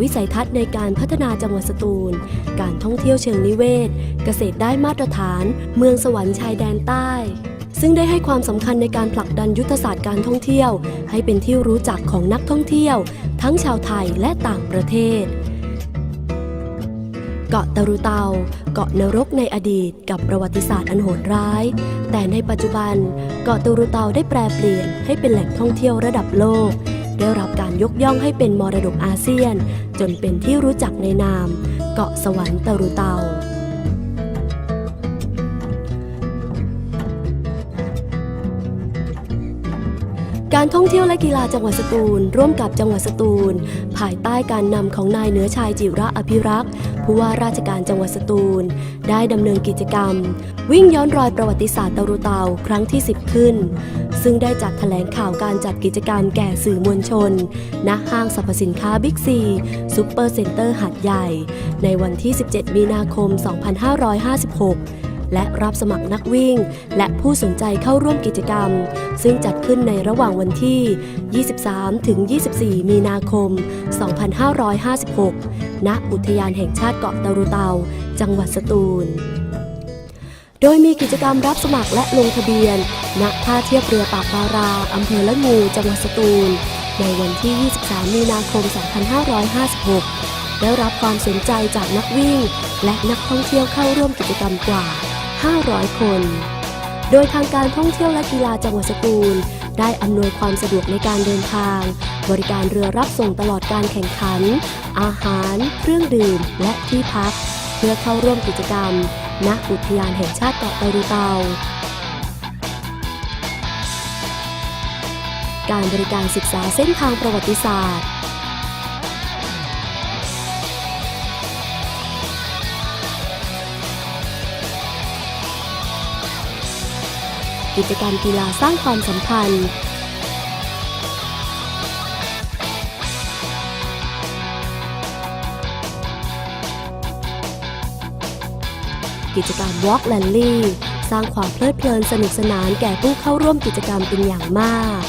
วิสัยทัศน์ในการพัฒนาจังหวัดสตูล การท่องเที่ยวเชิงนิเวศ เกษตรได้มาตรฐาน เมืองสวรรค์ชายแดนใต้ ซึ่งได้ให้ความสำคัญในการผลักดันยุทธศาสตร์การท่องเที่ยว ให้เป็นที่รู้จักของนักท่องเที่ยว ทั้งชาวไทยและต่างประเทศเกาะตะรุเตา เกาะนรกในอดีตกับประวัติศาสตร์อันโหดร้าย แต่ในปัจจุบัน เกาะตะรุเตาได้แปลเปลี่ยนให้เป็นแหล่งท่องเที่ยวระดับโลก ได้รับการยกย่องให้เป็นมรดกอาเซียน จนเป็นที่รู้จักในนาม เกาะสวรรค์ตะรุเตาการท่องเที่ยวและกีฬาจังหวัดสตูล ร่วมกับจังหวัดสตูล ภายใต้การนำของนายเหนือชายจิระอภิรักษ์ ผู้ว่าราชการจังหวัดสตูล ได้ดำเนินกิจกรรม วิ่งย้อนรอยประวัติศาสตร์ตะรุเตาครั้งที่ 10 ขึ้น ซึ่งได้จัดแถลงข่าวการจัดกิจกรรมแก่สื่อมวลชน ณ ห้างสรรพสินค้าบิ๊กซีซูเปอร์เซ็นเตอร์หัดใหญ่ ในวันที่ 17 มีนาคม 2556 และรับสมัครนักวิ่ง และผู้สนใจเข้าร่วมกิจกรรม ซึ่งจัดขึ้นในระหว่างวันที่ 23 ถึง 24 มีนาคม 2556 ณ อุทยานแห่งชาติเกาะตะรุเตา จังหวัดสตูล โดยมีกิจกรรมรับสมัครและลงทะเบียน ณ ท่าเทียบเรือปากบาราอำเภอละงู จังหวัดสตูล ในวันที่ 23 มีนาคม 2556ได้รับความสนใจจากนักวิ่ง และนักท่องเที่ยวเข้าร่วมกิจกรรมกว่า 500 คน โดยทางการท่องเที่ยวและกีฬาจังหวัดสตูล ได้อำนวยความสะดวกในการเดินทาง บริการเรือรับส่งตลอดการแข่งขัน อาหาร เครื่องดื่ม และที่พัก เพื่อเข้าร่วมกิจกรรม ณ อุทยานแห่งชาติเกาะตรุเตาการบริการศึกษาเส้นทางประวัติศาสตร์ กิจกรรมกีฬาสร้างความสัมพันธ์กิจกรรม Walk Rally สร้างความเพลิดเพลินสนุกสนานแก่ผู้เข้าร่วมกิจกรรมเป็นอย่างมาก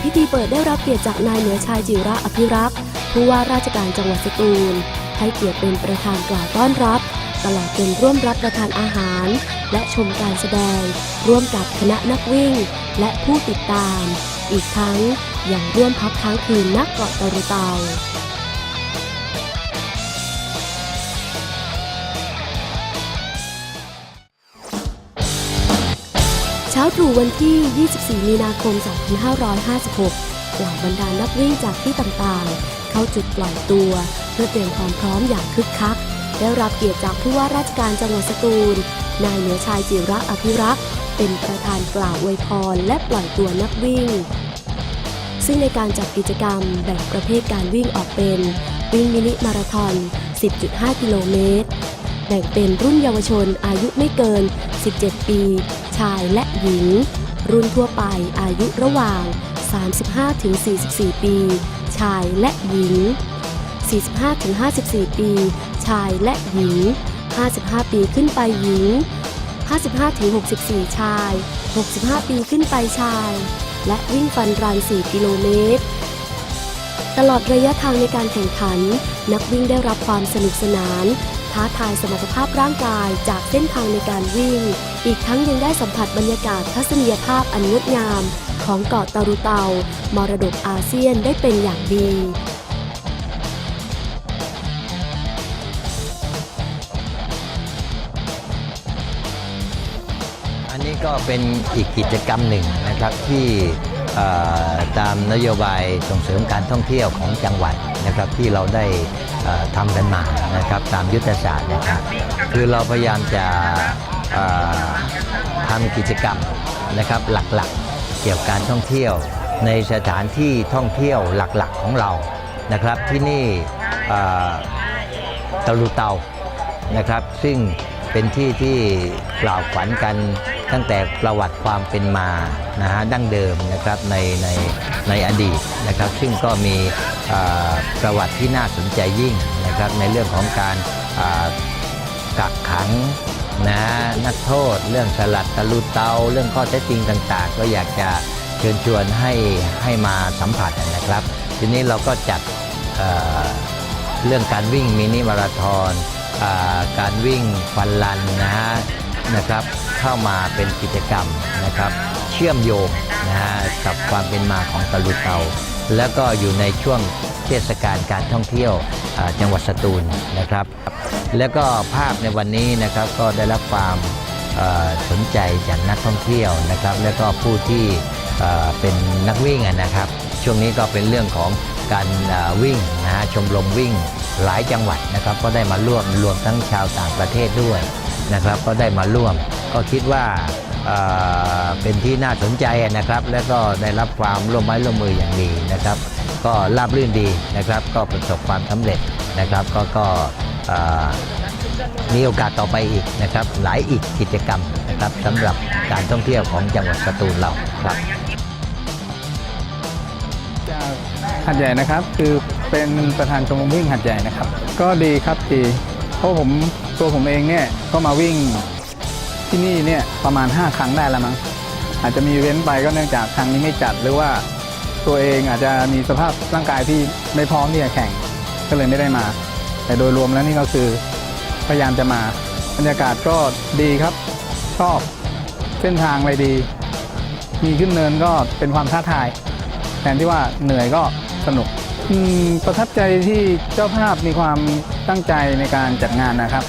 พิธีเปิดได้รับเกียรติจากนายเหนือชายจิระอภิรักษ์ผู้ว่าราชการจังหวัดสตูล ให้เกียรติเป็นประธานกล่าวต้อนรับ ตลอดจนร่วมรับประทานอาหาร และชมการแสดง ร่วมกับคณะนักวิ่ง และผู้ติดตาม อีกทั้งยังร่วมพักค้างคืนนักเกาะตะรุเตาเช้าตรู่วันที่ 24 มีนาคม 2556 เหล่าบรรดานักวิ่งจากที่ต่างๆ เข้าจุดปล่อยตัว เพื่อเตรียมความพร้อมอย่างคึกคัก ได้รับเกียรติจากผู้ว่าราชการจังหวัดสตูล นายเหนือชายจิระอภิรักษ์ เป็นประธานกล่าวอวยพรและปล่อยตัวนักวิ่ง ซึ่งในการจัดกิจกรรมแบ่งประเภทการวิ่งออกเป็น วิ่งมินิมาราธอน 10.5 กิโลเมตร แบ่งเป็นรุ่นเยาวชนอายุไม่เกิน 17 ปี ชายและหญิง รุ่นทั่วไปอายุระหว่าง 35-44 ปี ชายและหญิง 45-54 ปี ชายและหญิง 55 ปีขึ้นไปหญิง 55-64 ชาย 65 ปีขึ้นไปชาย และวิ่งฟันรัน 4 กิโลเมตร ตลอดระยะทางในการแข่งขัน นักวิ่งได้รับความสนุกสนาน ท้าทายสมรรถภาพร่างกายจากเส้นทางในการวิ่ง อีกทั้งยังได้สัมผัสบรรยากาศทัศนียภาพอันงดงาม ของเกาะตารุเตา มรดกอาเซียนได้เป็นอย่างดีอันนี้ก็เป็นอีกกิจกรรมหนึ่งนะครับที่ตามนโยบายส่งเสริมการท่องเที่ยวของจังหวัดนะครับที่เราได้ทำกันมานะครับตามยุทธศาสตร์นะครับคือเราพยายามจะ ทำกิจกรรมนะครับหลักๆ เกี่ยวกับการท่องเที่ยว ในสถานที่ท่องเที่ยวหลักๆของเรานะครับที่นี่ตะลุเตานะครับซึ่งเป็นที่ที่กล่าวขวัญกันตั้งแต่ประวัติความเป็นมานะฮะดั้งเดิมนะครับในในในอดีตนะครับซึ่งก็มีประวัติที่น่าสนใจยิ่งนะครับในเรื่องของการกักขัง นะนักโทษ เรื่องสลัดตะลุเตา เรื่องข้อเท็จจริงต่างๆ ก็อยากจะเชิญชวนให้ให้มาสัมผัสนะครับ ทีนี้เราก็จัดเเรื่องการวิ่งมินิมาราธอนอการวิ่งฟันลันนะฮะนะครับเข้ามาเป็นกิจกรรมนะครับเชื่อมโยงนะฮะกับความเป็นมาของตะลุเตา แล้วก็อยู่ในช่วง เทศกาลการท่องเที่ยวจังหวัดสตูลนะครับ แล้วก็ภาพในวันนี้นะครับก็ได้รับความสนใจจากนักท่องเที่ยวนะครับ แล้วก็ผู้ที่เป็นนักวิ่งนะครับ ช่วงนี้ก็เป็นเรื่องของการวิ่งนะฮะชมรมวิ่งหลายจังหวัดนะครับ ก็ได้มาร่วมรวมทั้งชาวต่างประเทศด้วยนะครับ ก็ได้มาร่วม ก็คิดว่าเอ่อเป็นที่น่าสนใจนะครับ และก็ได้รับความร่วมไม้ร่วมมืออย่างดีนะครับ ก็ราบรื่นดีนะครับ ก็ประสบความสำเร็จนะครับ ก็ก็เอ่อมีโอกาสต่อไปอีกนะครับ หลายอีกกิจกรรมนะครับสำหรับการท่องเที่ยวของจังหวัดสตูลเราครับจากหัดใหญ่นะครับคือเป็นประธานชมรมวิ่งหัดใหญ่นะครับ ก็ดีครับดีเพราะผมตัวผมเองเนี่ยก็มาวิ่งที่นี่เนี่ยประมาณ 5 ครั้งได้แล้วมั้งอาจจะมีเว้นไปก็เนื่องจากครั้งนี้ไม่จัดหรือว่า ตัวเองอาจจะมีสภาพร่างกายที่ไม่พร้อมที่จะแข่งก็เลยไม่ได้มา แต่โดยรวมแล้วนี่ก็คือพยายามจะมาบรรยากาศก็ดีครับ ชอบเส้นทางอะไรดี มีขึ้นเนินก็เป็นความท้าทายแทนที่ว่าเหนื่อยก็สนุกประทับใจที่เจ้าภาพมีความตั้งใจในการจัดงานนะครับ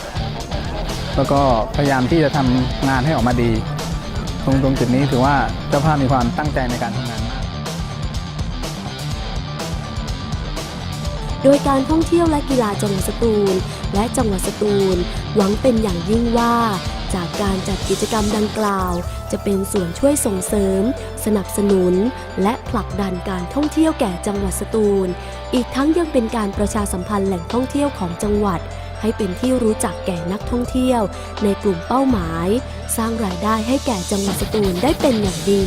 แล้วก็พยายามที่จะทำงานให้ออกมาดี ตรงตรงจุดนี้ถือว่าเจ้าภาพมีความตั้งใจในการทำงาน โดยการท่องเที่ยวและกีฬาจังหวัดสตูล และจังหวัดสตูล หวังเป็นอย่างยิ่งว่า จากการจัดกิจกรรมดังกล่าว จะเป็นส่วนช่วยส่งเสริม สนับสนุน และผลักดันการท่องเที่ยวแก่จังหวัดสตูล อีกทั้งยังเป็นการประชาสัมพันธ์แหล่งท่องเที่ยวของจังหวัด ให้เป็นที่รู้จักแก่นักท่องเที่ยว ในกลุ่มเป้าหมาย สร้างรายได้ให้แก่จังหวัดสตูลได้เป็นอย่างดี